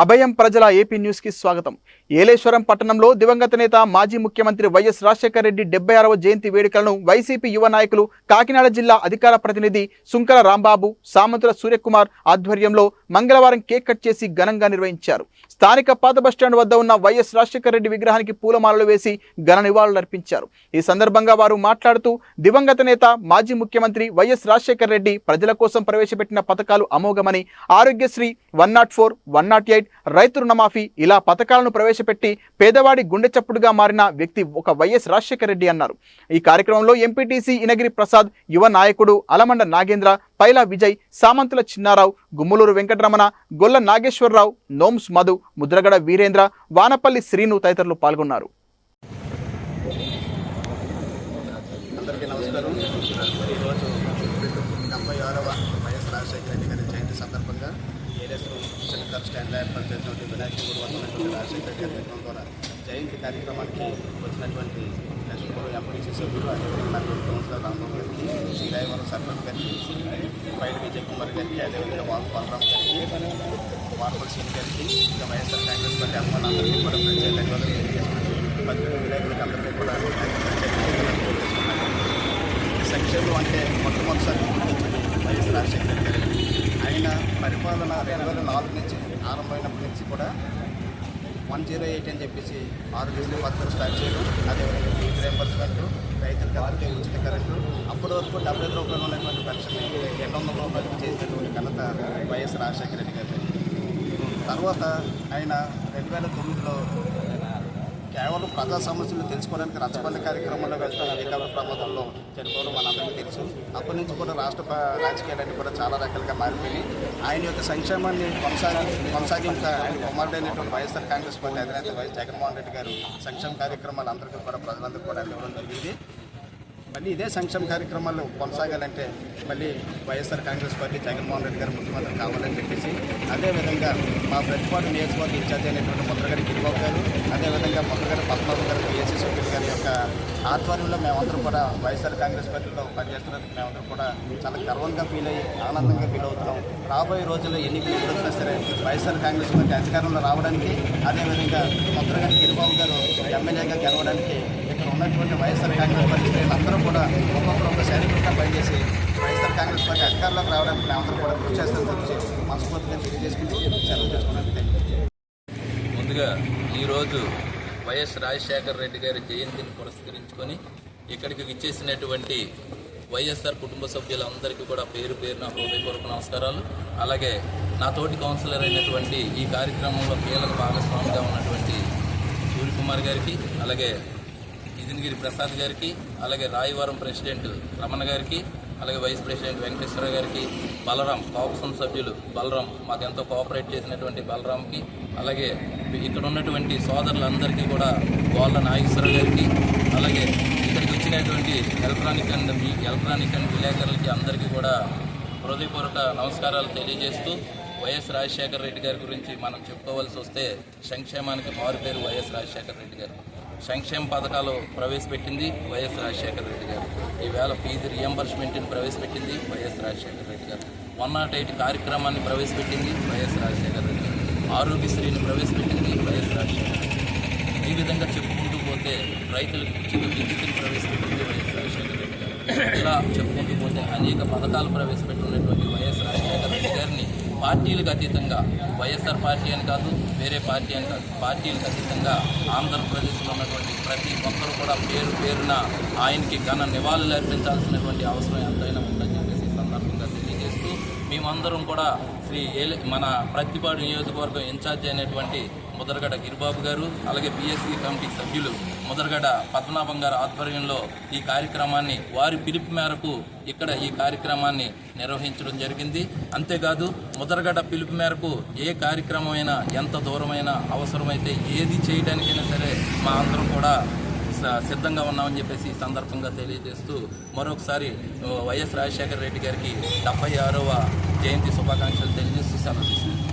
అభయం ప్రజల ఏపీ న్యూస్కి స్వాగతం. ఏలేశ్వరం పట్టణంలో దివంగత నేత మాజీ ముఖ్యమంత్రి వైఎస్ రాజశేఖర రెడ్డి డెబ్బై ఆరవ జయంతి వేడుకలను వైసీపీ యువ నాయకులు కాకినాడ జిల్లా అధికార ప్రతినిధి సుంకర రాంబాబు సామంతుల సూర్యకుమార్ ఆధ్వర్యంలో మంగళవారం కేక్ కట్ చేసి ఘనంగా నిర్వహించారు. స్థానిక పాత బస్టాండ్ వద్ద ఉన్న వైఎస్ రాజశేఖర రెడ్డి విగ్రహానికి పూలమాలలు వేసి ఘన నివాళులర్పించారు ఈ సందర్భంగా వారు మాట్లాడుతూ దివంగత నేత మాజీ ముఖ్యమంత్రి వైఎస్ రాజశేఖర రెడ్డి ప్రజల కోసం ప్రవేశపెట్టిన పథకాలు అమోఘమని Aarogyasri one naught four one naught eight రైతు రుణమాఫీ ఇలా పథకాలను ప్రవేశపెట్టి పేదవాడి గుండె చప్పుడుగా మారిన వ్యక్తి ఒక వైఎస్ రాజశేఖర రెడ్డి అన్నారు. ఈ కార్యక్రమంలో ఎంపీటీసీ ఇనగిరి ప్రసాద్ యువ నాయకుడు అలమండ నాగేంద్ర పైలా విజయ్ సామంతుల చిన్నారావు గుమ్మలూరు వెంకటరమణ గొల్ల నాగేశ్వరరావు నోమ్స్ మధు ముద్రగడ వీరేంద్ర వానపల్లి శ్రీను తదితరులు పాల్గొన్నారు. నమస్కారం. ఈరోజు డెబ్బై ఆరవ వైఎస్ రాజశేఖర రెడ్డి గారి జయంతి సందర్భంగా ఏఎస్ఎం చిన్నకర్ స్టాండ్ ఏర్పాటు చేసినటువంటి వినాయక గుడి వద్ద ఉన్నటువంటి రాజశేఖర రెడ్డి గారి విగ్రహం ద్వారా జయంతి కార్యక్రమానికి వచ్చినటువంటి లక్ష్మీపురం ఎంపీసీ సభ్యులు అదేవిధంగా నలుగురు కౌన్సిలర్ రామబాబు గారికి శ్రీరాయవరం సర్పంచ్ గారికి పైన విజయ్ కుమార్ గారికి అదేవిధంగా వాకు బలరాం గారికి వార్పల్ సింగ్ గారికి ఇంకా వైఎస్ఆర్ కాంగ్రెస్ పార్టీ అభిమానులందరికీ కూడా ప్రత్యేక ధన్యవాదాలు తెలియజేస్తున్నాను పద్దెనిమిది వినాయకులకు అందరికీ కూడా ప్రత్యేక ధన్యవాదాలు తెలియజేస్తున్నాను సంక్షేమం అంటే మొట్టమొదటిసారి గుర్తొచ్చింది వైఎస్ రాజశేఖర రెడ్డి గారు ఆయన పరిపాలన రెండు వేల నాలుగు నుంచి ఆరంభమైనప్పటి నుంచి కూడా వన్ జీరో ఎయిట్ అని చెప్పేసి ఆరు గజల పథకం స్టార్ట్ చేయడం అదేవిధంగా ఫీజు కరెంటు రైతులకు అందరికీ ఉచిత కరెంటు. అప్పటి వరకు డెబ్బై ఐదు రూపాయలు ఉన్నటువంటి పెన్షన్ రెండు వందల రూపాయలకు చేసినటువంటి ఘనత వైఎస్ రాజశేఖర రెడ్డి గారు తర్వాత ఆయన రెండు వేల తొమ్మిదిలో కేవలం ప్రజా సమస్యలు తెలుసుకోవడానికి రచ్చబండ కార్యక్రమంలో వెళ్తాను అధికార ప్రమాదంలో చనిపోవడం మనందరికీ తెలుసు. అప్పటి నుంచి కూడా రాష్ట్ర రాజకీయాలన్నీ కూడా చాలా రకాలుగా మారిపోయి ఆయన యొక్క సంక్షేమాన్ని కొనసాగి కొనసాగించ ఆయన కుమారుడైనటువంటి వైఎస్ఆర్ కాంగ్రెస్ పార్టీ అధినేత వైఎస్ జగన్మోహన్ రెడ్డి గారు సంక్షేమ కార్యక్రమాలు అందరికీ కూడా ప్రజలందరూ కూడా ఇవ్వడం జరిగింది. మళ్ళీ ఇదే సంక్షేమ కార్యక్రమాలు కొనసాగాలంటే మళ్ళీ YSR Congress party Jaganmohan Reddy garu ముఖ్యమంత్రి కావాలని చెప్పేసి అదేవిధంగా మా ప్రతిపాటు నియోజకవర్గ ఇన్ఛార్జ్ అయినటువంటి ముద్రగడి గిరిబాబు గారు అదేవిధంగా ముద్రగడి పద్మారావు గారు ఏసీ సభ్యులు గారి యొక్క ఆధ్వర్యంలో మేమందరం కూడా వైఎస్ఆర్ కాంగ్రెస్ పార్టీలో పనిచేస్తున్నందుకు మేమందరం కూడా చాలా గర్వంగా ఫీల్ అయ్యి ఆనందంగా ఫీల్ అవుతున్నాం. రాబోయే రోజుల్లో ఎన్నికలు ఎప్పుడు సరే వైఎస్ఆర్ కాంగ్రెస్ పార్టీ అధికారంలో రావడానికి అదేవిధంగా ముద్రగడి గిరిబాబు గారు ఎమ్మెల్యేగా గెలవడానికి ఇక్కడ ఉన్నటువంటి వైఎస్ఆర్ కాంగ్రెస్ పార్టీ అందరూ కూడా ఒక్కొక్కరు ఒక శారీరకంగా పనిచేసి వైఎస్ఆర్ కాంగ్రెస్ పార్టీ అధికారంలోకి రావడానికి మేమందరూ కూడా కృషి చేస్తామని చెప్పి మనస్ఫూర్తిగా తెలియజేసుకుంటూ సెలవు చేసుకున్నాను ముందుగా ఈరోజు వైఎస్ రాజశేఖర రెడ్డి గారి జయంతిని పురస్కరించుకొని ఇక్కడికి విచ్చేసినటువంటి వైఎస్ఆర్ కుటుంబ సభ్యులందరికీ కూడా పేరు పేరున హృదయపూర్వక నమస్కారాలు. అలాగే నా తోటి కౌన్సిలర్ అయినటువంటి ఈ కార్యక్రమంలో కీలక భాగస్వామిగా ఉన్నటువంటి సూర్యకుమార్ గారికి అలాగే ఇదినగిరి ప్రసాద్ గారికి అలాగే రాయవరం ప్రెసిడెంట్ రమణ గారికి అలాగే వైస్ ప్రెసిడెంట్ వెంకటేశ్వర గారికి బలరాం కాపుసం సభ్యులు బలరాం మాకు ఎంతో కోఆపరేట్ చేసినటువంటి బలరాంకి అలాగే ఇక్కడ ఉన్నటువంటి సోదరులందరికీ కూడా గోళ్ళ నాగేశ్వర గారికి అలాగే ఇక్కడికి వచ్చినటువంటి ఎలక్ట్రానిక్ అండ్ ఎలక్ట్రానిక్ అండ్ విలేకరులకి అందరికీ కూడా హృదయపూర్వక నమస్కారాలు తెలియజేస్తూ వైఎస్ రాజశేఖర రెడ్డి గారి గురించి మనం చెప్పుకోవాల్సి వస్తే సంక్షేమానికి మారు పేరు వైఎస్ రాజశేఖర రెడ్డి గారు. సంక్షేమ పథకాలు ప్రవేశపెట్టింది వైఎస్ రాజశేఖర రెడ్డి గారు. ఈవేళ ఫీజు రియంబర్స్మెంట్ని ప్రవేశపెట్టింది వైఎస్ రాజశేఖర రెడ్డి గారు. వన్ నాట్ ఎయిట్ కార్యక్రమాన్ని ప్రవేశపెట్టింది వైఎస్ రాజశేఖర రెడ్డి గారు. ఆరోగ్యశ్రీని ప్రవేశపెట్టింది వైఎస్ రాజశేఖర రెడ్డి ఈ విధంగా చెప్పుకుంటూ పోతే రైతులకు ఉచిత విద్యుత్తుని ప్రవేశపెట్టింది వైఎస్ రాజశేఖర రెడ్డి గారు. ఇలా చెప్పుకుంటూ పోతే అనేక పథకాలు ప్రవేశపెట్టినటువంటి వైఎస్ రాజశేఖర రెడ్డి గారిని పార్టీలకు అతీతంగా వైఎస్ఆర్ పార్టీ అని కాదు వేరే పార్టీ అని కాదు పార్టీలకు అతీతంగా ఆంధ్రప్రదేశ్లో ఉన్నటువంటి ప్రతి ఒక్కరు కూడా పేరు పేరున ఆయనకి ఘన నివాళులు అర్పించాల్సినటువంటి అవసరం ఎంతైనా ఉందని చెప్పేసి సందర్భంగా తెలియజేస్తూ మేమందరం కూడా శ్రీ మన ప్రతిపాడు నియోజకవర్గం ఇన్ఛార్జ్ అయినటువంటి ముదరగడ గిరిబాబు గారు అలాగే బీఎస్సీ కమిటీ సభ్యులు ముదరగడ పద్మనాభం గారి ఆధ్వర్యంలో ఈ కార్యక్రమాన్ని వారి పిలుపు మేరకు ఇక్కడ ఈ కార్యక్రమాన్ని నిర్వహించడం జరిగింది అంతేకాదు ముదరగడ పిలుపు మేరకు ఏ కార్యక్రమమైనా ఎంత దూరమైనా అవసరమైతే ఏది చేయడానికైనా సరే మా అందరం కూడా స- సిద్ధంగా ఉన్నామని చెప్పేసి ఈ సందర్భంగా తెలియజేస్తూ మరొకసారి వైఎస్ రాజశేఖర రెడ్డి గారికి డెబ్బై ఆరవ జయంతి శుభాకాంక్షలు తెలియజేస్తూ సెలవు తీసుకుంటున్నాను.